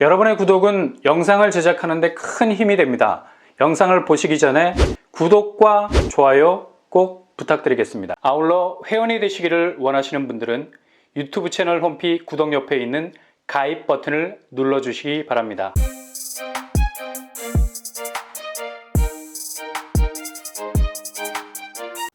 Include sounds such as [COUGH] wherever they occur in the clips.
여러분의 구독은 영상을 제작하는 데 큰 힘이 됩니다. 영상을 보시기 전에 구독과 좋아요 꼭 부탁드리겠습니다. 아울러 회원이 되시기를 원하시는 분들은 유튜브 채널 홈피 구독 옆에 있는 가입 버튼을 눌러주시기 바랍니다.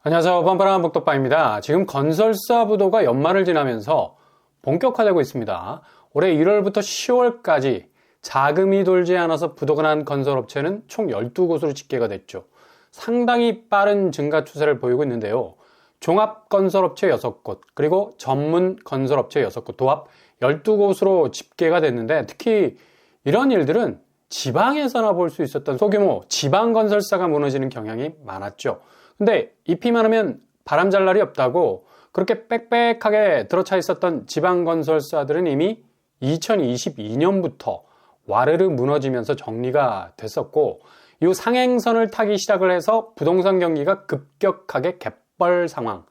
안녕하세요. 뻔뻔한 복덕바입니다. 지금 건설사 부도가 연말을 지나면서 본격화되고 있습니다. 올해 1월부터 10월까지 자금이 돌지 않아서 부도가 난 건설업체는 총 12곳으로 집계가 됐죠. 상당히 빠른 증가 추세를 보이고 있는데요. 종합건설업체 6곳, 그리고 전문 건설업체 6곳, 도합 12곳으로 집계가 됐는데 특히 이런 일들은 지방에서나 볼 수 있었던 소규모 지방 건설사가 무너지는 경향이 많았죠. 근데 잎이만 하면 바람 잘 날이 없다고 그렇게 빽빽하게 들어차 있었던 지방 건설사들은 이미 2022년부터 와르르 무너지면서 정리가 됐었고 이 상행선을 타기 시작을 해서 부동산 경기가 급격하게 갯벌 상황.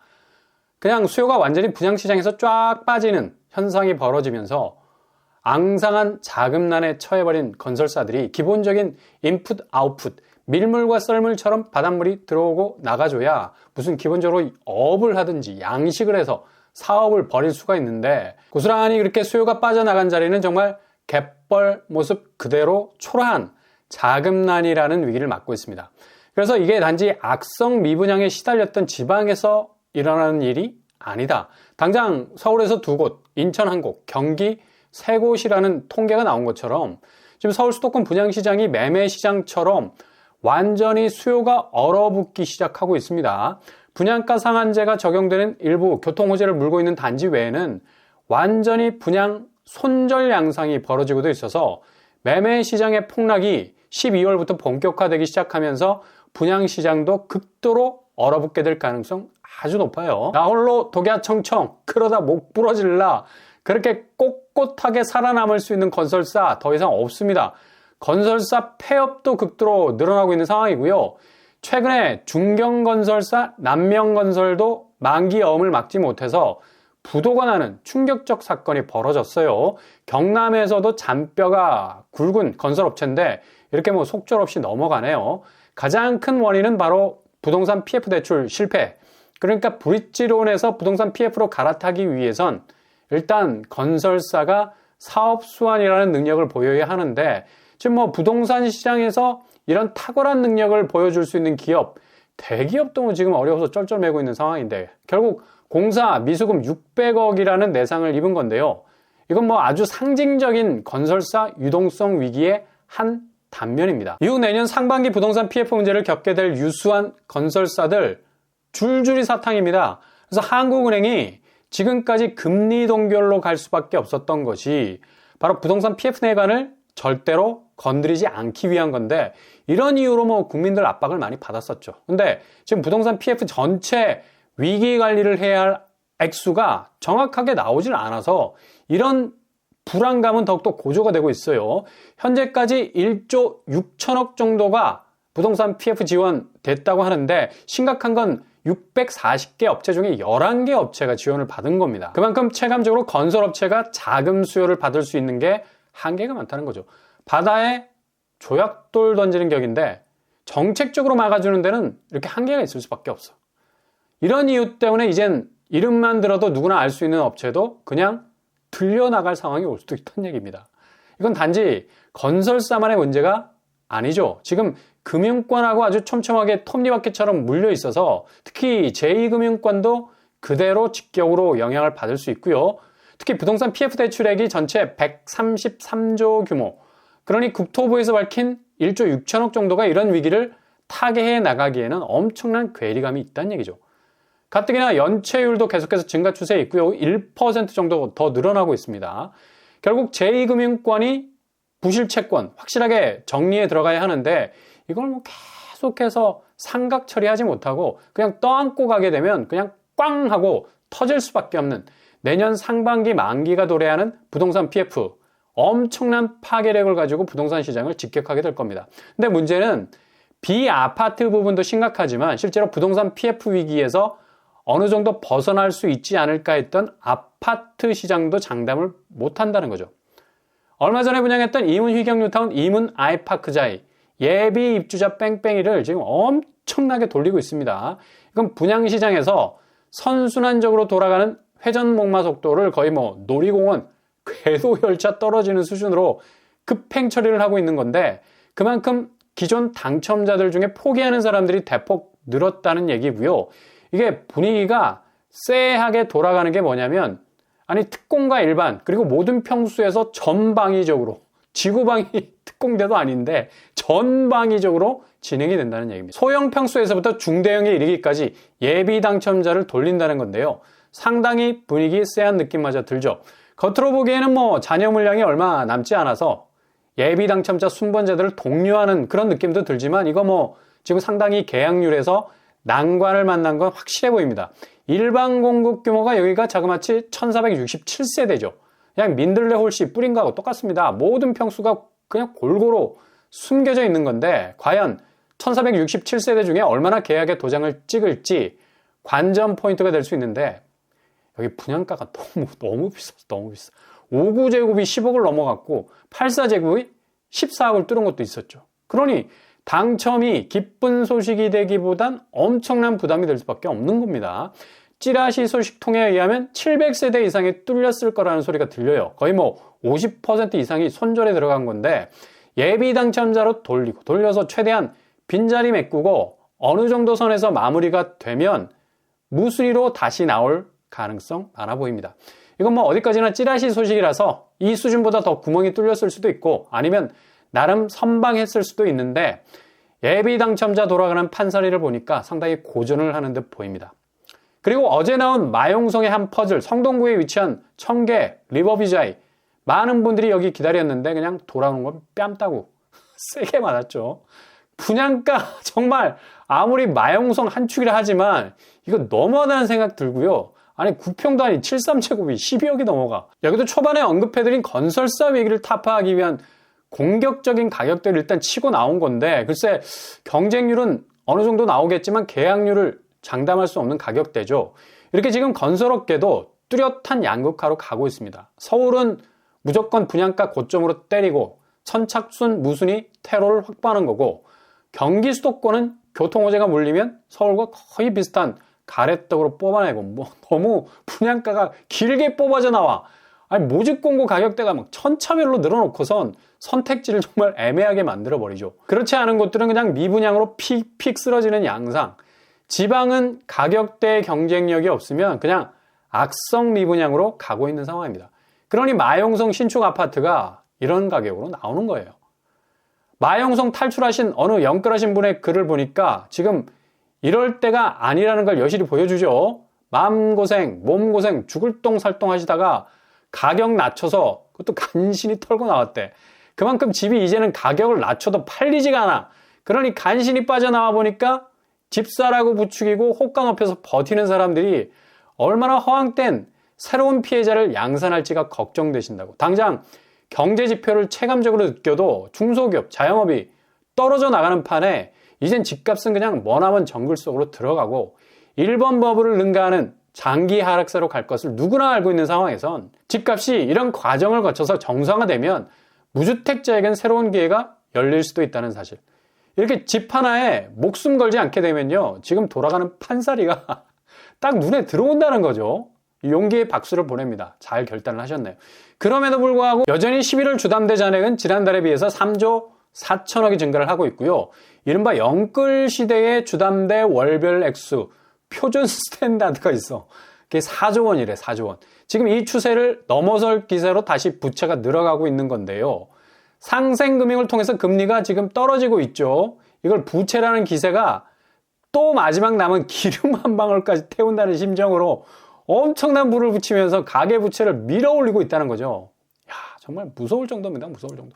그냥 수요가 완전히 분양시장에서 쫙 빠지는 현상이 벌어지면서 앙상한 자금난에 처해버린 건설사들이 기본적인 인풋 아웃풋 밀물과 썰물처럼 바닷물이 들어오고 나가줘야 무슨 기본적으로 업을 하든지 양식을 해서 사업을 벌일 수가 있는데 고스란히 그렇게 수요가 빠져나간 자리는 정말 갯벌 모습 그대로 초라한 자금난이라는 위기를 맞고 있습니다. 그래서 이게 단지 악성 미분양에 시달렸던 지방에서 일어나는 일이 아니다. 당장 서울에서 두 곳, 인천 한 곳, 경기 세 곳이라는 통계가 나온 것처럼 지금 서울 수도권 분양시장이 매매시장처럼 완전히 수요가 얼어붙기 시작하고 있습니다. 분양가 상한제가 적용되는 일부 교통호재를 물고 있는 단지 외에는 완전히 분양 손절 양상이 벌어지고도 있어서 매매 시장의 폭락이 12월부터 본격화되기 시작하면서 분양 시장도 극도로 얼어붙게 될 가능성 아주 높아요. 나 홀로 독야청청 그러다 목 부러질라 그렇게 꼿꼿하게 살아남을 수 있는 건설사 더 이상 없습니다. 건설사 폐업도 극도로 늘어나고 있는 상황이고요. 최근에 중경건설사 남명건설도 만기 어음을 막지 못해서 부도가 나는 충격적 사건이 벌어졌어요. 경남에서도 잔뼈가 굵은 건설업체인데 이렇게 뭐 속절없이 넘어가네요. 가장 큰 원인은 바로 부동산 PF 대출 실패. 그러니까 브릿지론에서 부동산 PF로 갈아타기 위해선 일단 건설사가 사업 수완이라는 능력을 보여야 하는데 지금 뭐 부동산 시장에서 이런 탁월한 능력을 보여줄 수 있는 기업, 대기업도 뭐 지금 어려워서 쩔쩔매고 있는 상황인데 결국 공사 미수금 600억이라는 내상을 입은 건데요. 이건 뭐 아주 상징적인 건설사 유동성 위기의 한 단면입니다. 이후 내년 상반기 부동산 PF 문제를 겪게 될 유수한 건설사들 줄줄이 사탕입니다. 그래서 한국은행이 지금까지 금리 동결로 갈 수밖에 없었던 것이 바로 부동산 PF 내관을 절대로 건드리지 않기 위한 건데 이런 이유로 뭐 국민들 압박을 많이 받았었죠. 근데 지금 부동산 PF 전체 위기 관리를 해야 할 액수가 정확하게 나오질 않아서 이런 불안감은 더욱더 고조가 되고 있어요. 현재까지 1조 6천억 정도가 부동산 PF 지원 됐다고 하는데 심각한 건 640개 업체 중에 11개 업체가 지원을 받은 겁니다. 그만큼 체감적으로 건설업체가 자금 수요를 받을 수 있는 게 한계가 많다는 거죠. 바다에 조약돌 던지는 격인데 정책적으로 막아주는 데는 이렇게 한계가 있을 수밖에 없어. 이런 이유 때문에 이젠 이름만 들어도 누구나 알 수 있는 업체도 그냥 들려나갈 상황이 올 수도 있다는 얘기입니다. 이건 단지 건설사만의 문제가 아니죠. 지금 금융권하고 아주 촘촘하게 톱니바퀴처럼 물려 있어서 특히 제2금융권도 그대로 직격으로 영향을 받을 수 있고요. 특히 부동산 PF 대출액이 전체 133조 규모. 그러니 국토부에서 밝힌 1조 6천억 정도가 이런 위기를 타개해 나가기에는 엄청난 괴리감이 있다는 얘기죠. 가뜩이나 연체율도 계속해서 증가 추세에 있고요. 1% 정도 더 늘어나고 있습니다. 결국 제2금융권이 부실 채권 확실하게 정리에 들어가야 하는데 이걸 뭐 계속해서 상각 처리하지 못하고 그냥 떠안고 가게 되면 그냥 꽝 하고 터질 수밖에 없는 내년 상반기 만기가 도래하는 부동산 PF 엄청난 파괴력을 가지고 부동산 시장을 직격하게 될 겁니다. 근데 문제는 비아파트 부분도 심각하지만 실제로 부동산 PF 위기에서 어느 정도 벗어날 수 있지 않을까 했던 아파트 시장도 장담을 못 한다는 거죠. 얼마 전에 분양했던 이문 휘경뉴타운 이문 아이파크자이 예비 입주자 뺑뺑이를 지금 엄청나게 돌리고 있습니다. 이건 분양 시장에서 선순환적으로 돌아가는 회전 목마 속도를 거의 뭐 놀이공원 궤도 열차 떨어지는 수준으로 급행 처리를 하고 있는 건데 그만큼 기존 당첨자들 중에 포기하는 사람들이 대폭 늘었다는 얘기고요. 이게 분위기가 쎄하게 돌아가는 게 뭐냐면 아니 특공과 일반 그리고 모든 평수에서 전방위적으로 지구방위 [LAUGHS] 특공대도 아닌데 전방위적으로 진행이 된다는 얘기입니다. 소형 평수에서부터 중대형에 이르기까지 예비 당첨자를 돌린다는 건데요. 상당히 분위기 쎄한 느낌마저 들죠. 겉으로 보기에는 뭐 자녀 물량이 얼마 남지 않아서 예비 당첨자 순번자들을 독려하는 그런 느낌도 들지만 이거 뭐 지금 상당히 계약률에서 난관을 만난 건 확실해 보입니다. 일반 공급 규모가 여기가 자그마치 1467세대죠. 그냥 민들레 홀씨 뿌린 거하고 똑같습니다. 모든 평수가 그냥 골고루 숨겨져 있는 건데 과연 1467세대 중에 얼마나 계약의 도장을 찍을지 관전 포인트가 될 수 있는데 여기 분양가가 [LAUGHS] 너무 너무 비싸서 너무 비싸. 59제곱이 10억을 넘어갔고 84 제곱이 14억을 뚫은 것도 있었죠. 그러니 당첨이 기쁜 소식이 되기보단 엄청난 부담이 될 수밖에 없는 겁니다. 찌라시 소식통에 의하면 700세대 이상이 뚫렸을 거라는 소리가 들려요. 거의 뭐 50% 이상이 손절에 들어간 건데 예비 당첨자로 돌리고 돌려서 최대한 빈자리 메꾸고 어느 정도 선에서 마무리가 되면 무수리로 다시 나올 가능성 많아 보입니다. 이건 뭐 어디까지나 찌라시 소식이라서 이 수준보다 더 구멍이 뚫렸을 수도 있고 아니면 나름 선방했을 수도 있는데 예비 당첨자 돌아가는 판사리를 보니까 상당히 고전을 하는 듯 보입니다. 그리고 어제 나온 마용성의 한 퍼즐 성동구에 위치한 청계 리버비자이 많은 분들이 여기 기다렸는데 그냥 돌아오는 건 뺨 따고 [LAUGHS] 세게 맞았죠. 분양가 [LAUGHS] 정말 아무리 마용성 한 축이라 하지만 이거 너무하다는 생각 들고요. 아니 9평도 아닌 73제곱이 12억이 넘어가. 여기도 초반에 언급해드린 건설사 위기를 타파하기 위한 공격적인 가격대를 일단 치고 나온 건데 글쎄 경쟁률은 어느 정도 나오겠지만 계약률을 장담할 수 없는 가격대죠. 이렇게 지금 건설업계도 뚜렷한 양극화로 가고 있습니다. 서울은 무조건 분양가 고점으로 때리고 선착순 무순위 테러를 확보하는 거고 경기 수도권은 교통호재가 물리면 서울과 거의 비슷한 가래떡으로 뽑아내고 뭐 너무 분양가가 길게 뽑아져 나와 아니 모집 공고 가격대가 막 천차별로 늘어놓고선 선택지를 정말 애매하게 만들어 버리죠. 그렇지 않은 곳들은 그냥 미분양으로 픽픽 쓰러지는 양상. 지방은 가격대 경쟁력이 없으면 그냥 악성 미분양으로 가고 있는 상황입니다. 그러니 마용성 신축 아파트가 이런 가격으로 나오는 거예요. 마용성 탈출하신 어느 영끌하신 분의 글을 보니까 지금 이럴 때가 아니라는 걸 여실히 보여주죠. 마음고생, 몸고생, 죽을 똥 살똥 하시다가 가격 낮춰서 그것도 간신히 털고 나왔대. 그만큼 집이 이제는 가격을 낮춰도 팔리지가 않아. 그러니 간신히 빠져나와 보니까 집사라고 부추기고 호가 높여서 버티는 사람들이 얼마나 허황된 새로운 피해자를 양산할지가 걱정되신다고. 당장 경제 지표를 체감적으로 느껴도 중소기업, 자영업이 떨어져 나가는 판에 이젠 집값은 그냥 머나먼 정글 속으로 들어가고 1번 버블을 능가하는 장기 하락세로 갈 것을 누구나 알고 있는 상황에선 집값이 이런 과정을 거쳐서 정상화되면 무주택자에겐 새로운 기회가 열릴 수도 있다는 사실. 이렇게 집 하나에 목숨 걸지 않게 되면요. 지금 돌아가는 판사리가 [LAUGHS] 딱 눈에 들어온다는 거죠. 용기의 박수를 보냅니다. 잘 결단을 하셨네요. 그럼에도 불구하고 여전히 11월 주담대 잔액은 지난달에 비해서 3조 4천억이 증가를 하고 있고요. 이른바 영끌 시대의 주담대 월별 액수 표준 [LAUGHS] 스탠다드가 있어. 그게 4조 원이래, 4조 원. 지금 이 추세를 넘어설 기세로 다시 부채가 늘어가고 있는 건데요. 상생금융을 통해서 금리가 지금 떨어지고 있죠. 이걸 부채라는 기세가 또 마지막 남은 기름 [LAUGHS] 한 방울까지 태운다는 심정으로 엄청난 불을 붙이면서 가계 부채를 밀어 올리고 있다는 거죠. 야, 정말 무서울 정도입니다. 무서울 정도.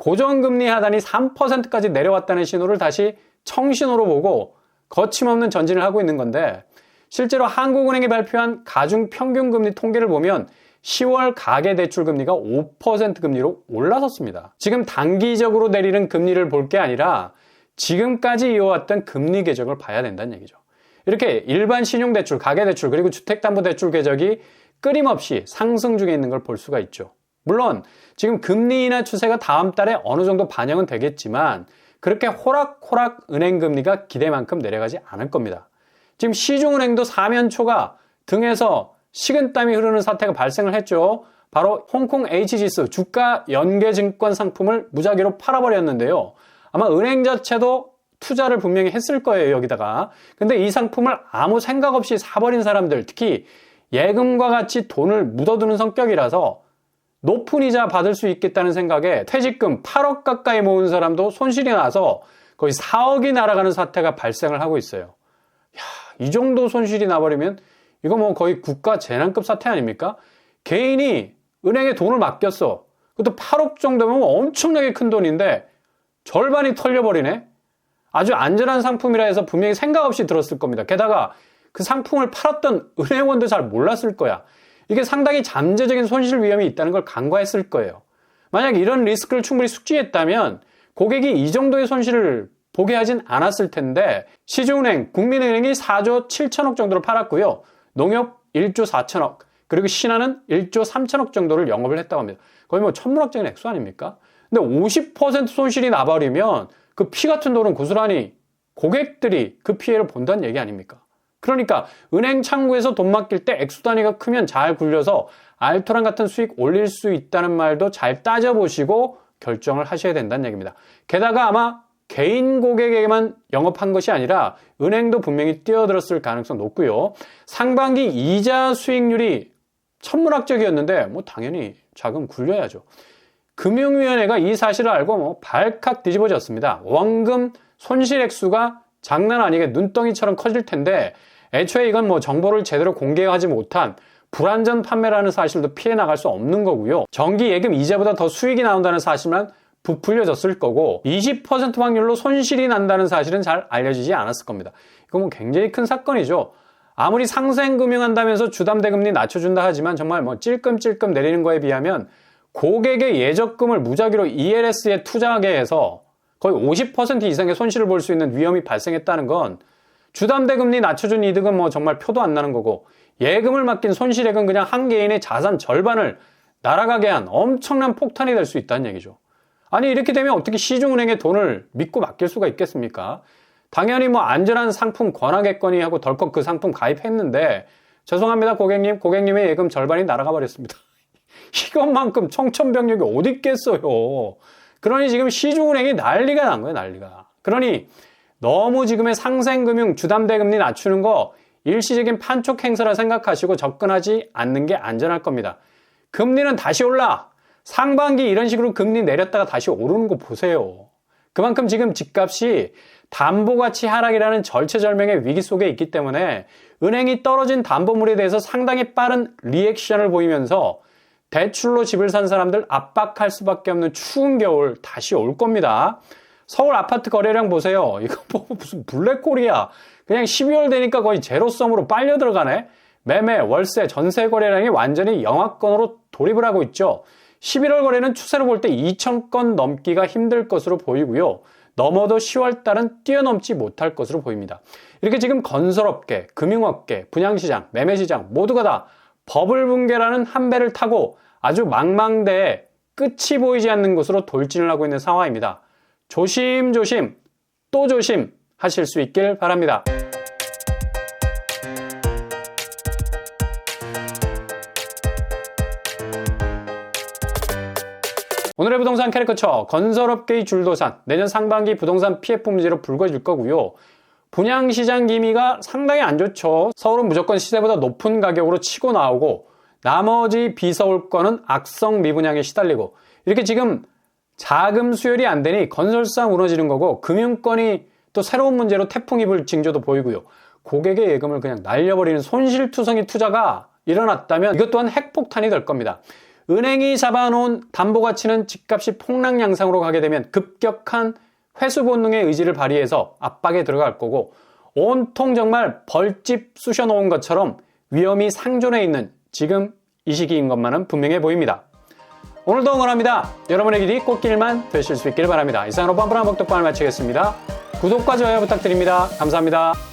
고정금리 하단이 3%까지 내려왔다는 신호를 다시 청신호로 보고 거침없는 전진을 하고 있는 건데 실제로 한국은행이 발표한 가중 평균 금리 통계를 보면 10월 가계 대출 금리가 5% 금리로 올라섰습니다. 지금 단기적으로 내리는 금리를 볼 게 아니라 지금까지 이어왔던 금리 궤적을 봐야 된다는 얘기죠. 이렇게 일반 신용대출, 가계대출, 그리고 주택담보대출 궤적이 끊임없이 상승 중에 있는 걸 볼 수가 있죠. 물론 지금 금리 인하 추세가 다음 달에 어느 정도 반영은 되겠지만 그렇게 호락호락 은행 금리가 기대만큼 내려가지 않을 겁니다. 지금 시중은행도 사면초가 등에서 식은땀이 흐르는 사태가 발생을 했죠. 바로 홍콩 H지수 주가 연계 증권 상품을 무작위로 팔아버렸는데요. 아마 은행 자체도 투자를 분명히 했을 거예요, 여기다가. 근데 이 상품을 아무 생각 없이 사버린 사람들, 특히 예금과 같이 돈을 묻어두는 성격이라서 높은 이자 받을 수 있겠다는 생각에 퇴직금 8억 가까이 모은 사람도 손실이 나서 거의 4억이 날아가는 사태가 발생을 하고 있어요. 야, 이 정도 손실이 나버리면 이거 뭐 거의 국가 재난급 사태 아닙니까? 개인이 은행에 돈을 맡겼어. 그것도 8억 정도면 엄청나게 큰 돈인데 절반이 털려버리네? 아주 안전한 상품이라 해서 분명히 생각 없이 들었을 겁니다. 게다가 그 상품을 팔았던 은행원도 잘 몰랐을 거야. 이게 상당히 잠재적인 손실 위험이 있다는 걸 간과했을 거예요. 만약 이런 리스크를 충분히 숙지했다면 고객이 이 정도의 손실을 보게 하진 않았을 텐데 시중은행, 국민은행이 4조 7천억 정도를 팔았고요. 농협 1조 4천억, 그리고 신한은 1조 3천억 정도를 영업을 했다고 합니다. 거의 뭐 천문학적인 액수 아닙니까? 근데 50% 손실이 나버리면 그 피 같은 돈은 고스란히 고객들이 그 피해를 본다는 얘기 아닙니까? 그러니까 은행 창구에서 돈 맡길 때 액수 단위가 크면 잘 굴려서 알토란 같은 수익 올릴 수 있다는 말도 잘 따져보시고 결정을 하셔야 된다는 얘기입니다. 게다가 아마 개인 고객에게만 영업한 것이 아니라 은행도 분명히 뛰어들었을 가능성 높고요. 상반기 이자 수익률이 천문학적이었는데 뭐 당연히 자금 굴려야죠. 금융위원회가 이 사실을 알고 뭐 발칵 뒤집어졌습니다. 원금 손실 액수가 장난 아니게 눈덩이처럼 커질 텐데 애초에 이건 뭐 정보를 제대로 공개하지 못한 불안전 판매라는 사실도 피해 나갈 수 없는 거고요. 정기 예금 이자보다 더 수익이 나온다는 사실만 부풀려졌을 거고 20% 확률로 손실이 난다는 사실은 잘 알려지지 않았을 겁니다. 이건 뭐 굉장히 큰 사건이죠. 아무리 상생금융한다면서 주담대금리 낮춰준다 하지만 정말 뭐 찔끔찔끔 내리는 거에 비하면 고객의 예적금을 무작위로 ELS에 투자하게 해서 거의 50% 이상의 손실을 볼 수 있는 위험이 발생했다는 건 주담대금리 낮춰준 이득은 뭐 정말 표도 안 나는 거고 예금을 맡긴 손실액은 그냥 한 개인의 자산 절반을 날아가게 한 엄청난 폭탄이 될 수 있다는 얘기죠. 아니 이렇게 되면 어떻게 시중은행에 돈을 믿고 맡길 수가 있겠습니까? 당연히 뭐 안전한 상품 권하겠거니 하고 덜컥 그 상품 가입했는데 죄송합니다 고객님 고객님의 예금 절반이 날아가 버렸습니다. [LAUGHS] 이것만큼 청천벽력이 어디 있겠어요. 그러니 지금 시중은행이 난리가 난 거예요 난리가. 그러니 너무 지금의 상생금융 주담대 금리 낮추는 거 일시적인 판촉 행사라 생각하시고 접근하지 않는 게 안전할 겁니다. 금리는 다시 올라. 상반기 이런 식으로 금리 내렸다가 다시 오르는 거 보세요. 그만큼 지금 집값이 담보 가치 하락이라는 절체절명의 위기 속에 있기 때문에 은행이 떨어진 담보물에 대해서 상당히 빠른 리액션을 보이면서 대출로 집을 산 사람들 압박할 수밖에 없는 추운 겨울 다시 올 겁니다. 서울 아파트 거래량 보세요. [LAUGHS] 이거 뭐 무슨 블랙홀이야. 그냥 12월 되니까 거의 제로섬으로 빨려 들어가네. 매매, 월세, 전세 거래량이 완전히 영하권으로 돌입을 하고 있죠. 11월 거래는 추세로 볼 때 2,000건 넘기가 힘들 것으로 보이고요. 넘어도 10월 달은 뛰어넘지 못할 것으로 보입니다. 이렇게 지금 건설업계, 금융업계, 분양시장, 매매시장 모두가 다 버블 붕괴라는 한 배를 타고 아주 망망대해 끝이 보이지 않는 곳으로 돌진을 하고 있는 상황입니다. 조심조심 또 조심 하실 수 있길 바랍니다. 오늘의 부동산 캐리커처 건설업계의 줄도산 내년 상반기 부동산 피해 문제로 불거질 거고요. 분양시장 기미가 상당히 안 좋죠. 서울은 무조건 시세보다 높은 가격으로 치고 나오고 나머지 비서울권은 악성 미분양에 시달리고 이렇게 지금 자금 수혈이 안 되니 건설사 무너지는 거고 금융권이 또 새로운 문제로 태풍이 불 징조도 보이고요. 고객의 예금을 그냥 날려버리는 손실투성이 투자가 일어났다면 이것 또한 핵폭탄이 될 겁니다. 은행이 잡아놓은 담보 가치는 집값이 폭락 양상으로 가게 되면 급격한 회수 본능의 의지를 발휘해서 압박에 들어갈 거고 온통 정말 벌집 쑤셔 놓은 것처럼 위험이 상존해 있는 지금 이 시기인 것만은 분명해 보입니다. 오늘도 응원합니다. 여러분의 길이 꽃길만 되실 수 있기를 바랍니다. 이상으로 뻔뻔한 복덕방을 마치겠습니다. 구독과 좋아요 부탁드립니다. 감사합니다.